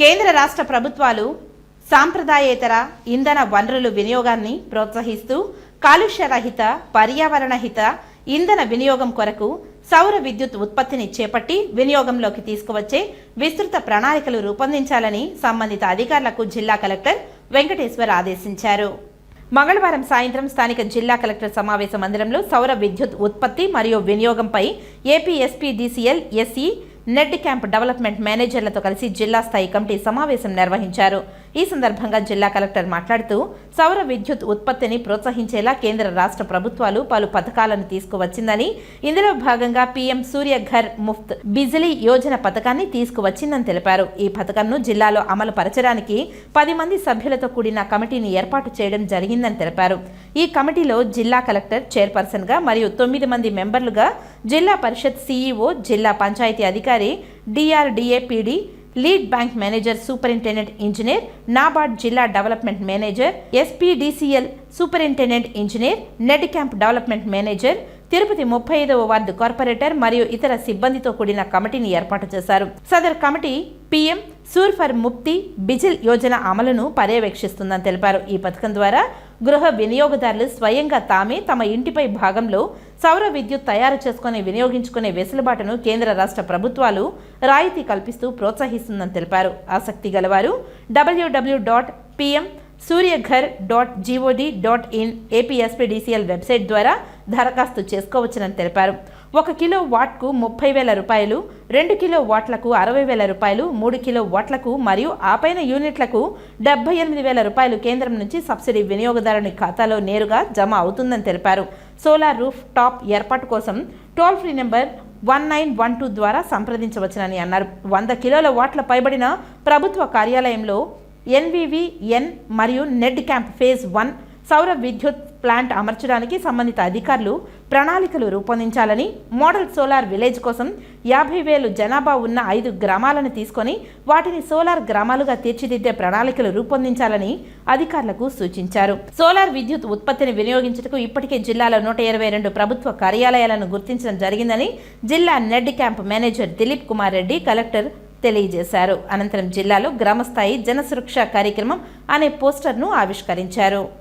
కేంద్ర రాష్ట్ర ప్రభుత్వాలు సాంప్రదాయేతర ఇంధన వనరుల వినియోగాన్ని ప్రోత్సహిస్తూ కాలుష్యరహిత పర్యావరణహిత పర్యావరణ ఇంధన వినియోగం కొరకు సౌర విద్యుత్ ఉత్పత్తిని చేపట్టి వినియోగంలోకి తీసుకువచ్చే విస్తృత ప్రణాళికలు రూపొందించాలని సంబంధిత అధికారులకు జిల్లా కలెక్టర్ వెంకటేశ్వర్ ఆదేశించారు. మంగళవారం సాయంత్రం స్థానిక జిల్లా కలెక్టర్ సమావేశ మందిరంలో సౌర విద్యుత్ ఉత్పత్తి మరియు వినియోగంపై APSP SPDCL SE NEDCAP development మేనేజర్లతో కలిసి జిల్లా స్థాయి కమిటీ సమావేశం నిర్వహించారు. ఈ సందర్భంగా జిల్లా కలెక్టర్ మాట్లాడుతూ సౌర విద్యుత్ ఉత్పత్తిని ప్రోత్సహించేలా కేంద్ర రాష్ట్ర ప్రభుత్వాలు పలు పథకాలను తీసుకువచ్చిందని ఇందులో భాగంగా పీఎం సూర్య ఘర్ ముఫ్త్ బిజిలీ యోజన పథకాన్ని తీసుకువచ్చిందని తెలిపారు. ఈ పథకంను జిల్లాలో అమలు పరచడానికి పది మంది సభ్యులతో కూడిన కమిటీని ఏర్పాటు చేయడం జరిగిందని తెలిపారు. ఈ కమిటీలో జిల్లా కలెక్టర్ చైర్పర్సన్గా మరియు తొమ్మిది మంది మెంబర్లుగా జిల్లా పరిషత్ సీఈఓ జిల్లా పంచాయతీ అధికారి DRDA PD lead bank manager superintendent engineer NABARD జిల్లా development manager SPDCL superintendent engineer NEDCAP development manager Tirupati ముప్పై ఐదవ వార్డు కార్పొరేటర్ మరియు ఇతర సిబ్బందితో కూడిన కమిటీని ఏర్పాటు చేశారు. సదర్ కమిటీ పీఎం సూర్ ఫర్ ముక్తి బిజిల్ యోజన అమలును పర్యవేక్షిస్తుందని తెలిపారు. ఈ పథకం ద్వారా గృహ వినియోగదారులు స్వయంగా తామే తమ ఇంటిపై భాగంలో సౌర విద్యుత్ తయారు చేసుకుని వినియోగించుకునే వెసులుబాటును కేంద్ర రాష్ట్ర ప్రభుత్వాలు రాయితీ కల్పిస్తూ ప్రోత్సహిస్తుందని తెలిపారు. ఆసక్తి గలవారు WWW dot PM Suryaghar dot GOV dot in APSPDCL website ద్వారా దరఖాస్తు చేసుకోవచ్చునని తెలిపారు. ఒక కిలో వాట్కు ముప్పై వేల రూపాయలు రెండు కిలో వాట్లకు అరవై వేల రూపాయలు మూడు కిలో వాట్లకు మరియు ఆపైన యూనిట్లకు డెబ్బై ఎనిమిది వేల రూపాయలు కేంద్రం నుంచి సబ్సిడీ వినియోగదారుని ఖాతాలో నేరుగా జమ అవుతుందని తెలిపారు. సోలార్ రూఫ్ టాప్ ఏర్పాటు కోసం toll free number one nine one two ద్వారా సంప్రదించవచ్చునని అన్నారు. వంద కిలోల వాట్ల పైబడిన ప్రభుత్వ కార్యాలయంలో ఎన్వివి ఎన్ మరియు నెడ్ క్యాంప్ ఫేజ్ వన్ సౌర విద్యుత్ ప్లాంట్ అమర్చడానికి సంబంధిత అధికారులు ప్రణాళికలు రూపొందించాలని మోడల్ సోలార్ విలేజ్ కోసం యాభై వేలు జనాభా ఉన్న ఐదు గ్రామాలను తీసుకొని వాటిని సోలార్ గ్రామాలుగా తీర్చిదిద్దే ప్రణాళికలు రూపొందించాలని అధికారులకు సూచించారు. సోలార్ విద్యుత్ ఉత్పత్తిని వినియోగించుటకు ఇప్పటికే జిల్లాలో నూట ఇరవై రెండు ప్రభుత్వ కార్యాలయాలను గుర్తించడం జరిగిందని జిల్లా NEDCAP manager Dilip Kumar Reddy collector తెలియజేశారు. అనంతరం జిల్లాలో గ్రామస్థాయి జనసురక్ష కార్యక్రమం అనే పోస్టర్ను ఆవిష్కరించారు.